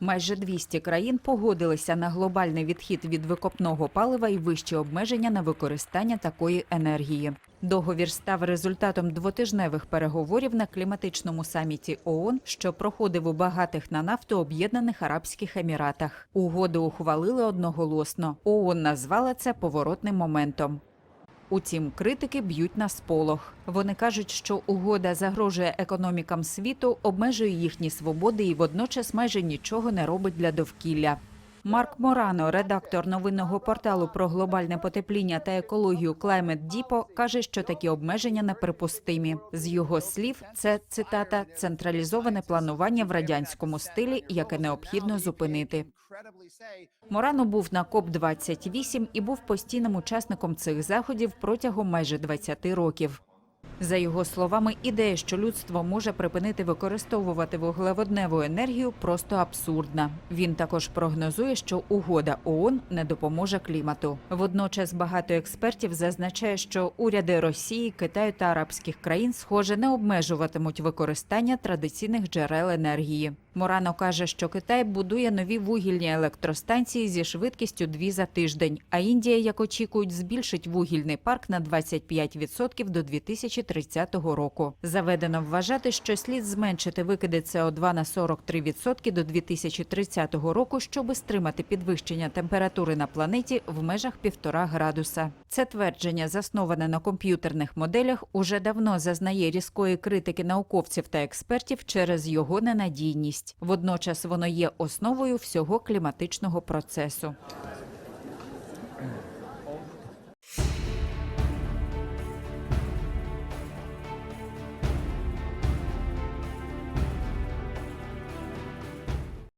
Майже 200 країн погодилися на глобальний відхід від викопного палива і вищі обмеження на використання такої енергії. Договір став результатом двотижневих переговорів на кліматичному саміті ООН, що проходив у багатих на нафту Об'єднаних Арабських Еміратах. Угоду ухвалили одноголосно. ООН назвала це поворотним моментом. Утім, критики б'ють на сполох. Вони кажуть, що угода загрожує економікам світу, обмежує їхні свободи і водночас майже нічого не робить для довкілля. Марк Морано, редактор новинного порталу про глобальне потепління та екологію Climate Depot, каже, що такі обмеження неприпустимі. З його слів, це цитата централізоване планування в радянському стилі, яке необхідно зупинити. Морано був на КОП 28 і був постійним учасником цих заходів протягом майже 20 років. За його словами, ідея, що людство може припинити використовувати вуглеводневу енергію, просто абсурдна. Він також прогнозує, що угода ООН не допоможе клімату. Водночас багато експертів зазначає, що уряди Росії, Китаю та арабських країн, схоже, не обмежуватимуть використання традиційних джерел енергії. Морано каже, що Китай будує нові вугільні електростанції зі швидкістю 2 за тиждень, а Індія, як очікують, збільшить вугільний парк на 25% до 2030 року. Заведено вважати, що слід зменшити викиди СО2 на 43% до 2030 року, щоб стримати підвищення температури на планеті в межах 1,5 градуса. Це твердження, засноване на комп'ютерних моделях, уже давно зазнає різкої критики науковців та експертів через його ненадійність. Водночас воно є основою всього кліматичного процесу.